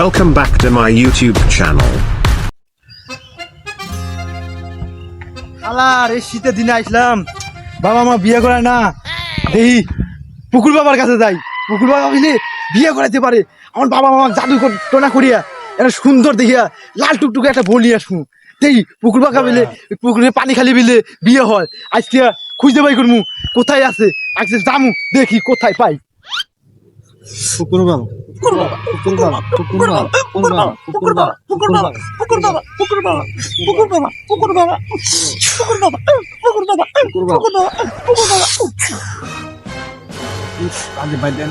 Welcome back to my YouTube channel. আলার, এই শীতের দিনে আসলাম। বাবা মা বিয়ে করে না। দেখি, পুকুর বাবার কাছে যাই। পুকুর বাবা বুঝলি বিয়ে করাইতে পারে। আমার বাবা মা জাদু টোনা করিয়া, একটা সুন্দর দেখিয়া লাল টুকটুকে একটা বলি আসু দেখি, পুকুর বাবা বিলে পুকুরে পানি খালি বিলে বিয়ে হয়। আজকে খুঁজতে পাই করমু, কোথায় আছে? আজকে জামু দেখি কোথায় পাই। পুকুর বাবা পুকুর বাবা পুকুর বাবা পুকুর বাবা পুকুর বাবা পুকুর বাবা পুকুর বাবা পুকুর বাবা পুকুর বাবা পুকুর বাবা পুকুর বাবা পুকুর বাবা পুকুর বাবা পুকুর বাবা পুকুর বাবা আগে ভাই দেন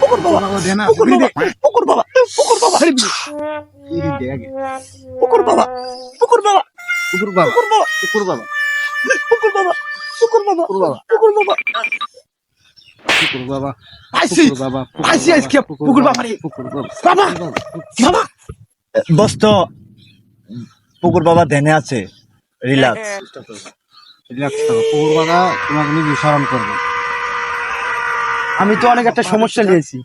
পুকুর বাবা দেন না পুকুর বাবা পুকুর বাবা পুকুর বাবা ইরি দে আগে পুকুর বাবা পুকুর বাবা পুকুর বাবা পুকুর বাবা পুকুর বাবা পুকুর বাবা পুকুর বাবা পুকুর বাবা পুকুর বাবা পুকুর বাবা আইসি আইসি পুকুর বাবা রে বাবা বাবা পুকুর বাবা ধ্যানে আছে রিল্যাক্স রিল্যাক্স থাকো। পুকুর বাবা তোমাকে নিজে স্মরণ করবে। আমি তো অনেক একটা সমস্যা নিয়েছি।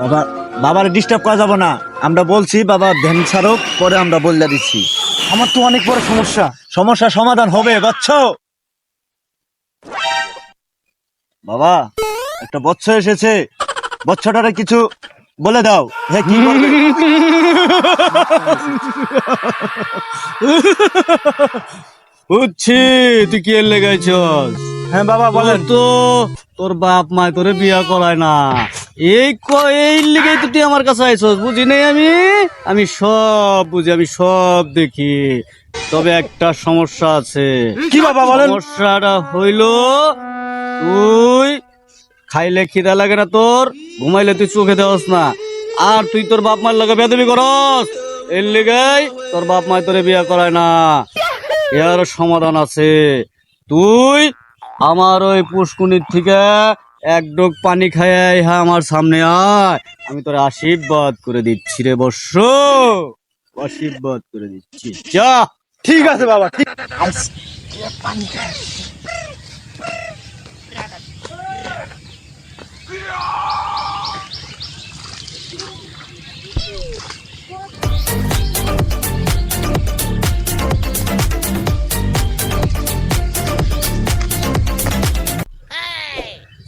বাবা বাবার ডিস্টার্ব করা যাবে না। আমরা বলছি বাবা ধ্যান ছাড়ক পরে আমরা বললে দিচ্ছি। আমার তো অনেক বড় সমস্যা। সমস্যা সমাধান হবে বাচ্চ বাবা একটা বচ্চ এসেছে। বচ্চটারে কিছু বলে দাও হ্যাঁ কি করবে? বুঝছি তুই কি এর লেগাইছস হ্যাঁ বাবা বলে বলেন তো তোর বাপ মা তোরে বিয়া করায় না। এই ক- এই লিগেই তো তুই আমার কাছে আইছস বুঝি নাই আমি? আমি সব বুঝি আমি সব দেখি। তবে একটা সমস্যা আছে। কি বাবা বলেন? সমস্যাটা হইল তুই খাইলে খিদা লাগে না তোর ঘুমাইলে তুই চোখে দেওয়াস না। আর তুই তোর বাপ মার লগে বেদবি করস? এর লিগাই তোর বাপ মায় তোরে বিয়া করায় না। এর সমাধান আছে। তুই আমার ওই পুষ্কুনির থেকে এক ডোক পানি খায় হ্যাঁ আমার সামনে আয়। আমি তোর আশীর্বাদ করে দিচ্ছি রে বর্ষ। আশীর্বাদ করে দিচ্ছি। যা। ঠিক আছে বাবা, ঠিক।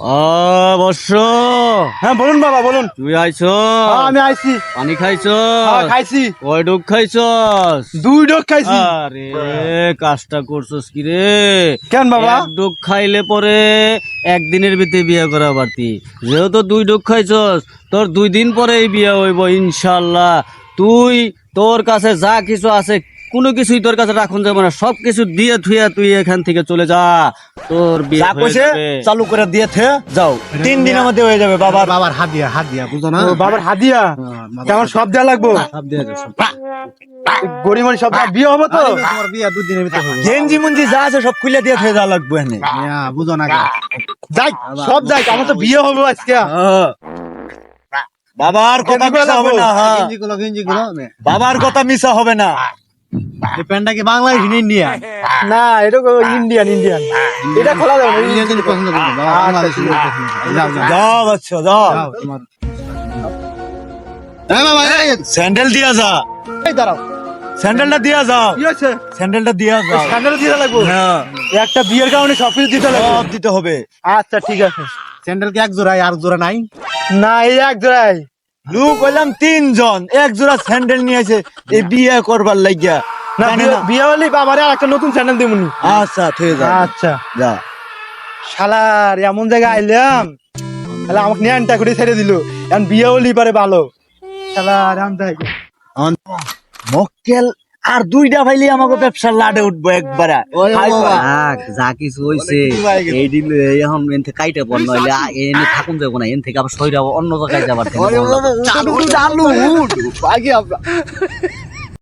বর্ষ হ্যাঁ বলুন বাবা বলুন। তুই আইছ? হ্যাঁ, আমি আইছি। পানি খাইছ? হ্যাঁ, খাইছি। কয় খাইছস? দুই ডোক খাইছি। আরে কাজটা করছস কি রে? কেন বাবা? এক খাইলে পরে একদিনের ভিতরে বিয়ে করা পারতি যেহেতু দুই ডুব খাইছস তোর দুই দিন পরে বিয়ে হইব ইনশাল্লাহ। তুই তোর কাছে যা কিছু আছে কোনো কিছুই তোর কাছে রাখুন যাবে না। সব কিছু দিয়ে থুইয়া তুই এখান থেকে চলে যা। তোর বিয়ে যা হয়ে কইছে যাবে। চালু করে দিয়ে থে যাও। তিন দিনের মধ্যে হয়ে যাবে বাবার বাবার হাত দিয়া হাত দিয়া বুঝো না? ও, বাবার হাদিয়া? কেমন সব দেওয়া লাগবো? সব দিয়ে সব। গরিব মানুষ সব দেওয়া বিয়ে হবে তো? তোমার বিয়া দুদিনের ভিতরে হবে। গেঞ্জি মুঞ্জি যা আছে সব খুলে দিয়ে থে যা লাগবে এনে। বুঝো না? যাই সব যাই আমার তো বিয়ে হবে আজকে। হ্যাঁ। বাবার কথা মিশা হবে না হ্যাঁ। গেঞ্জি গুলো গেঞ্জি গুলো বাবার কথা মিশা হবে না। এই প্যান্টটা কি বাংলাদেশ না ইন্ডিয়া না এটা ইন্ডিয়ান ইন্ডিয়ান। এটা খোলা যাবে ইন্ডিয়ান পছন্দ বাংলাদেশ। যাও বাচ্চা যাও স্যান্ডেল দিয়া যা। এই দাঁড়াও। স্যান্ডেলটা দিয়া যাও স্যান্ডেলটা দিয়া যাও স্যান্ডেল দিতে লাগবো? হ্যাঁ। একটা বিয়ের কারণে সব কিছু দিতে লাগবে। সব দিতে হবে। আচ্ছা ঠিক আছে। স্যান্ডেল কি এক জোড়া আর জোড়া নাই? না এই এক জোড়াই লোক হইলাম তিনজন। এক জোড়া স্যান্ডেল নিয়েছে এই বিয়ে করবার লাগিয়া। বিয়ে- না। বিয়ে হলে বাবারে আর একটা নতুন দিবনি আচ্ছা ঠিক আছে। আচ্ছা। যা। শালার এমন জায়গায় আইলাম। তাহলে আমাকে নিয়ে আনটা করে ছেড়ে দিল। এখন বিয়ে হলি পারে ভালো। শালার এমন মক্কেল আর দুইটা ভাইলে আমাকে ব্যবসা লাডে উঠবো একবারে। যা কিছু হইছে। এই দিল এখন এন থেকে কাইটা পড় নইলে এনে থাকুন যাব না। এন থেকে আবার সইরা অন্য জায়গায় যাবার চালু চালু আগে আমরা